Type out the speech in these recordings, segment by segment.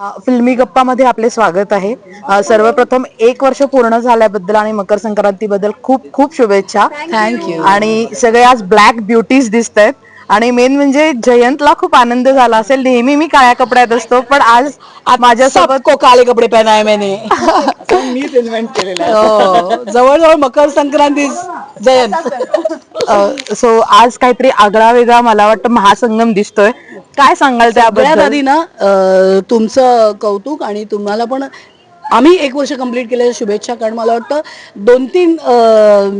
फिल्मी गप्पामध्ये आपले स्वागत आहे. सर्वप्रथम एक वर्ष पूर्ण झाल्याबद्दल आणि मकर संक्रांतीबद्दल खूप खूप शुभेच्छा. थँक्यू आणि सगळे आज ब्लॅक ब्युटीज दिसत आहेत आणि मेन म्हणजे जयंतला खूप आनंद झाला असेल. नेहमी मी काळ्या कपड्यात असतो पण आज माझ्यासोबत सबको काळे कपडे पहनाय मैंने. मीच इन्व्हेंट केलेलं आहे. हो, जवळजवळ मकर संक्रांती जयंत. सो आज काहीतरी आगळा वेगळा मला वाटतं महासंगम दिसतोय. काय सांगाल सगळ्यात आधी ना अं, तुमचं कौतुक आणि तुम्हाला पण आम्ही एक वर्ष कंप्लीट केल्याच्या शुभेच्छा कारण मला वाटतं दोन तीन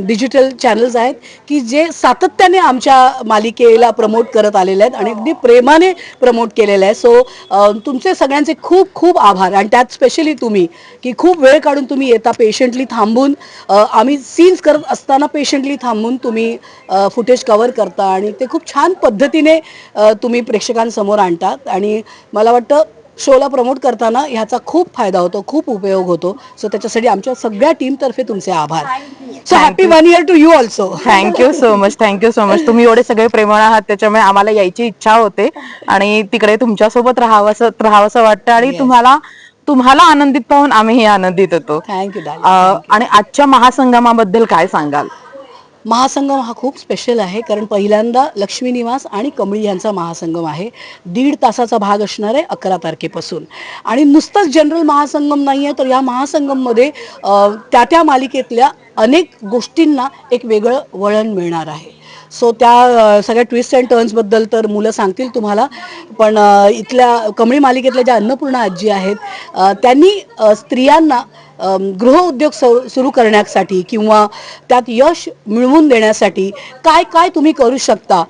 डिजिटल चॅनल्स आहेत की जे सातत्याने आमच्या मालिकेला प्रमोट करत आलेले आहेत आणि अगदी प्रेमाने प्रमोट केलेलं आहे सो तुमचे सगळ्यांचे खूप खूप आभार. आणि त्यात स्पेशली तुम्ही की खूप वेळ काढून तुम्ही येता पेशंटली थांबून. आम्ही सीन्स करत असताना पेशंटली थांबून तुम्ही फुटेज कवर करता आणि ते खूप छान पद्धतीने तुम्ही प्रेक्षकांसमोर आणतात. आणि मला वाटतं शोला प्रमोट करताना ह्याचा खूप फायदा होतो खूप उपयोग होतो. सो त्याच्यासाठी आमच्या सगळ्या टीमतर्फे तुमचे आभार. So happy one year to you also thank you so much thank you so much तुम्ही एवढे सगळे प्रेमळ आहात त्याच्यामुळे आम्हाला यायची इच्छा होते. आणि तिकडे तुमच्यासोबत राहावंसं राहावंसं वाटतं आणि तुम्हाला तुम्हाला आनंदित पाहून आम्हीही आनंदित होतो. थँक्यू आणि आजच्या महासंगमाबद्दल काय सांगाल? महासंगम हा खूप स्पेशल आहे कारण पहिल्यांदा लक्ष्मी निवास आणि कमळी यांचा महासंगम आहे. दीड तासाचा भाग असणार आहे अकरा तारखेपासून. आणि नुसतंच जनरल महासंगम नाही आहे तर या महासंगममध्ये त्या त्या मालिकेतल्या अनेक गोष्टींना एक वेगळं वळण मिळणार आहे. सो त्या सगळ्या ट्विस्ट अँड टर्न्सबद्दल तर मुलं सांगतील तुम्हाला पण इथल्या कमळी मालिकेतल्या ज्या अन्नपूर्णा आजी आहेत त्यांनी स्त्रियांना गृहउद्योग सु- सुरू करण्यासाठी किंवा त्यात यश मिळवून देण्यासाठी काय काय तुम्ही करू शकता?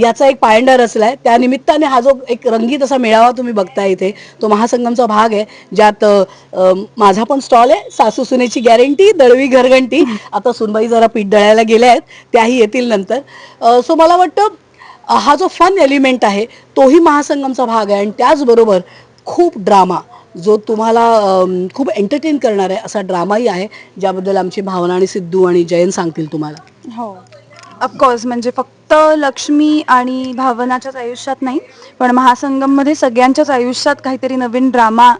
याचा एक पायंडा रचला आहे त्या निमित्ताने हा जो एक रंगीत असा मेळावा तुम्ही बघता इथे तो महासंगमचा भाग आहे ज्यात माझा पण स्टॉल आहे सासू सुनेची गॅरंटी दळवी घरघंटी. आता सुनबाई जरा पीठ दळायला गेल्या आहेत त्याही येतील नंतर. सो मला वाटतं हा जो फन एलिमेंट आहे तोही महासंगमचा भाग आहे. आणि त्याचबरोबर खूप ड्रामा जो तुम्हाला खूप एंटरटेन करणार आहे असा ड्रामाही आहे ज्याबद्दल आमची भावना आणि सिद्धू आणि जयंत सांगतील तुम्हाला. हो. ऑफकोर्स म्हणजे फक्त लक्ष्मी आणि भावनाच्याच आयुष्यात नाही पण महासंगममध्ये सगळ्यांच्याच आयुष्यात काहीतरी नवीन ड्रामा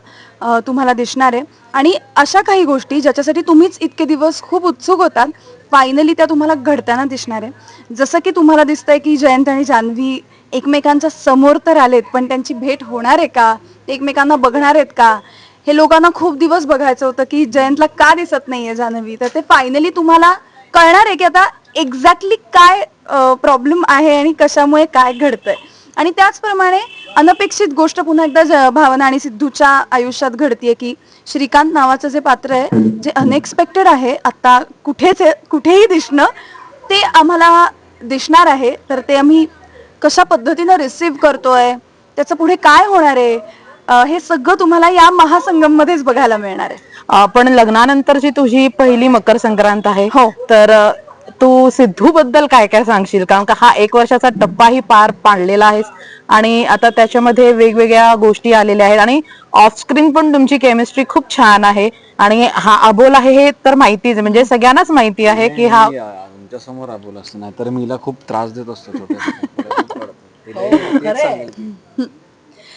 तुम्हाला दिसणार आहे. आणि अशा काही गोष्टी ज्याच्यासाठी तुम्हीच इतके दिवस खूप उत्सुक होतात फायनली त्या तुम्हाला घडताना दिसणार आहे. जसं की तुम्हाला दिसतंय की जयंत आणि जान्हवी एकमेकांच्या समोर तर आलेत पण त्यांची भेट होणार आहे का? एकमेकांना बघणार आहेत का? हे लोकांना खूप दिवस बघायचं होतं की जयंतला का दिसत नाहीये जान्हवी? तर ते फायनली तुम्हाला कळणार आहे की आता एक्झॅक्टली काय प्रॉब्लेम आहे आणि कशामुळे काय घडतंय. आणि त्याचप्रमाणे अनपेक्षित गोष्ट पुन्हा एकदा ज- भावना आणि सिद्धूच्या आयुष्यात घडतीये की श्रीकांत नावाचं जे पात्र आहे जे अनएक्सपेक्टेड आहे आता कुठेच कुठेही दिसणं ते आम्हाला दिसणार आहे. तर ते आम्ही कशा पद्धतीनं रिसीव्ह करतोय? त्याचं पुढे काय होणार आहे? हे सगळं तुम्हाला या महासंगम मध्येच बघायला मिळणार आहे. पण लग्नानंतरची तुझी पहिली मकर संक्रांत आहे हो. तर तू सिद्धू बद्दल काय काय सांगशील? कारण का हा एक वर्षाचा टप्पाही पार पाडलेला आहेस आणि आता त्याच्यामध्ये वेगवेगळ्या गोष्टी आलेल्या आहेत आणि ऑफस्क्रीन पण तुमची केमिस्ट्री खूप छान आहे आणि हा अबोल आहे हे तर माहितीच. म्हणजे सगळ्यांनाच माहिती आहे की हा तुमच्यासमोर आबोल असतो नाही तर मीला खूप त्रास देत असतो छोट्या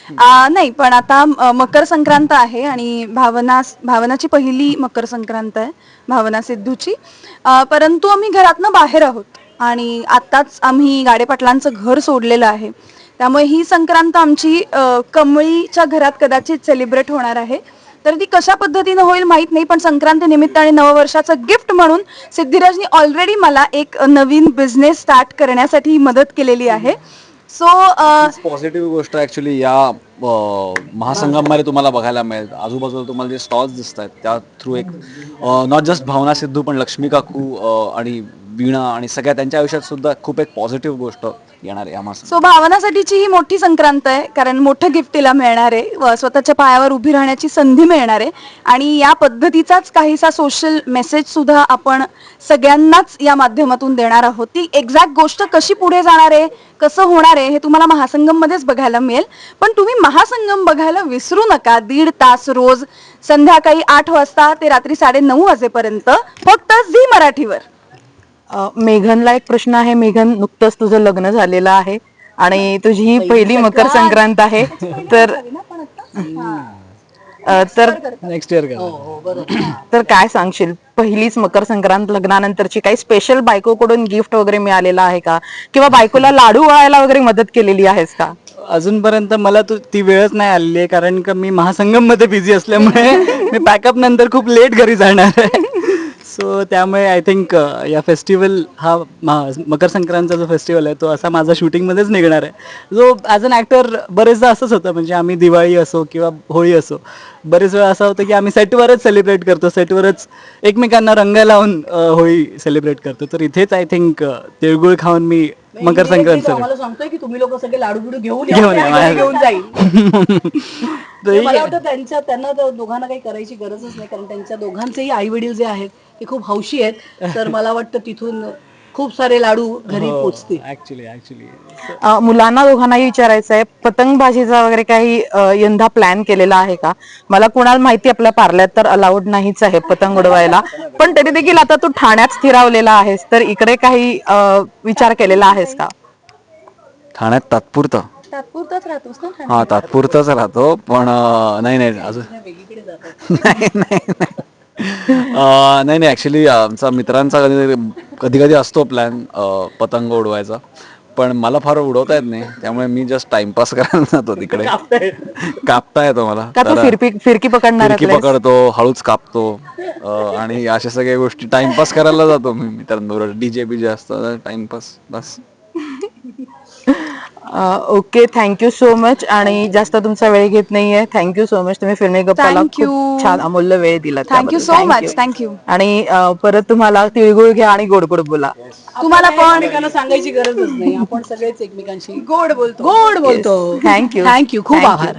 आ, नाही पण आता अ, मकर संक्रांत आहे आणि भावना भावनाची पहिली मकर संक्रांत आहे भावना सिद्धूची. अ, परंतु आम्ही घरातनं बाहेर आहोत आणि आत्ताच आम्ही गाडेपाटलांचं घर सोडलेलं आहे. त्यामुळे ही संक्रांत आमची अ, कमळीच्या घरात कदाचित सेलिब्रेट होणार आहे. तर ती कशा पद्धतीनं होईल माहीत नाही पण संक्रांती निमित्त आणि नववर्षाचं गिफ्ट म्हणून सिद्धिराजनी ऑलरेडी मला एक नवीन बिझनेस स्टार्ट करण्यासाठी मदत केलेली आहे. सो पॉझिटिव्ह uh, गोष्ट ऍक्च्युली या महासंगमामध्ये तुम्हाला बघायला मिळेल. आजूबाजूला तुम्हाला जे स्टॉल्स दिसत आहेत त्या थ्रू एक नॉट जस्ट भावना सिद्धू पण लक्ष्मी काकू आणि वीणा आणि सगळ्या त्यांच्या आयुष्यात सुद्धा खूप एक पॉझिटिव्ह गोष्ट येणार आहे आम्हाला सो भावनासाठीची ही मोठी संक्रांत आहे कारण मोठं गिफ्ट तिला मिळणार आहे व स्वतःच्या पायावर उभी राहण्याची संधी मिळणार आहे. आणि या पद्धतीचाच काहीसा सोशल मेसेज सुद्धा आपण सगळ्यांनाच या माध्यमातून देणार आहोत. ती एक्झॅक्ट गोष्ट कशी पुढे जाणार आहे कसं होणार आहे हे तुम्हाला महासंगम मध्येच बघायला मिळेल. पण तुम्ही महासंगम बघायला विसरू नका. दीड तास रोज संध्याकाळी आठ वाजता ते रात्री साडे नऊ वाजेपर्यंत फक्त झी मराठीवर. मेघनला एक प्रश्न आहे. मेघन नुकतंच तुझं लग्न झालेलं आहे आणि तुझी ही पहिली मकर संक्रांत आहे. तर अ, तर नेक्स्ट इयर हो हो बरोबर. तर काय सांगशील? पहिलीच मकर संक्रांत लग्नानंतरची काही स्पेशल बायकोकडून गिफ्ट वगैरे मिळालेलं आहे का? किंवा बायकोला लाडू वळायला वगैरे मदत केलेली आहेस का? अजूनपर्यंत मला तो ती वेळच नाही आलेली आहे कारण का मी महासंगममध्ये बिझी असल्यामुळे मी पॅकअप नंतर खूप लेट घरी जाणार आहे. सो त्यामुळे आय थिंक या फेस्टिवल हा महा- मकर संक्रांतचा जो फेस्टिवल आहे तो असा माझा शूटिंगमध्येच निघणार आहे. जो ॲज अन ॲक्टर बरेचदा असंच होतं. म्हणजे आम्ही दिवाळी असो किंवा होळी असो बरेच वेळा असं होतं की आम्ही सेटवरच सेलिब्रेट करतो. सेटवरच एकमेकांना रंग लावून अ, होळी सेलिब्रेट करतो. तर इथेच आय थिंक तिळगुळ खाऊन मी मकर संक्रांत आम्हाला सांगतोय की तुम्ही लोक सगळे लाडू बिडू घेऊन घेऊन या, घेऊन जाईल. मला वाटतं त्यांच्या त्यांना तर दोघांना काही करायची गरजच नाही कारण त्यांच्या दोघांचेही आई वडील जे आहेत ते खूप हौशी आहेत. तर मला वाटतं तिथून खूप सारे लाडू घरी पोचतील. ऍक्च्युली ऍक्च्युली अ, मुलांना दोघांनाही विचारायचं आहे. पतंगबाजीचा वगैरे काही यंदा प्लॅन केलेला आहे का? मला कुणाला माहिती आपल्या पार्ल्यात तर अलाउड नाहीच आहे पतंग उडवायला. पण तरी देखील आता तू ठाण्यात स्थिरावलेला आहेस तर इकडे काही विचार केलेला आहेस का? ठाण्यात तात्पुरतं. तात्पुरताच राहतोस ना हा तात्पुरताच राहतो पण अं, नाही नाही अजून नाही नाही नाही. अं, नाही नाही ऍक्च्युली आमचा मित्रांचा कधी कधी कधी असतो प्लॅन पतंग उडवायचा. पण मला फार उडवता येत नाही. त्यामुळे मी जस्ट टाइमपास करायला जातो तिकडे. कापता येतो मला. का तू तर- फिरकी फिरकी पकडणार फिरकी पकडतो हळूच कापतो. अं, आणि अशा सगळ्या गोष्टी टाइमपास करायला जातो मी. मित्रांबरोबर डीजे बीजे असतं timepass bus. Okay thank you so much आणि जास्त तुमचा वेळ घेत नाहीये. थँक्यू सो मच तुम्ही फिल्मी गप्पाला Thank you. खूप छान अमूल्य वेळ दिला थँक्यू सो मच थँक्यू आणि अ, परत तुम्हाला तिळगुळ घ्या आणि गोड गोड बोला. तुम्हाला पण एकमेकांना सांगायची गरजच नाही. आपण सगळेच एकमेकांशी गोड बोलतो. गोड बोलतो. Thank you. थँक्यू खूप Thank you. आभार.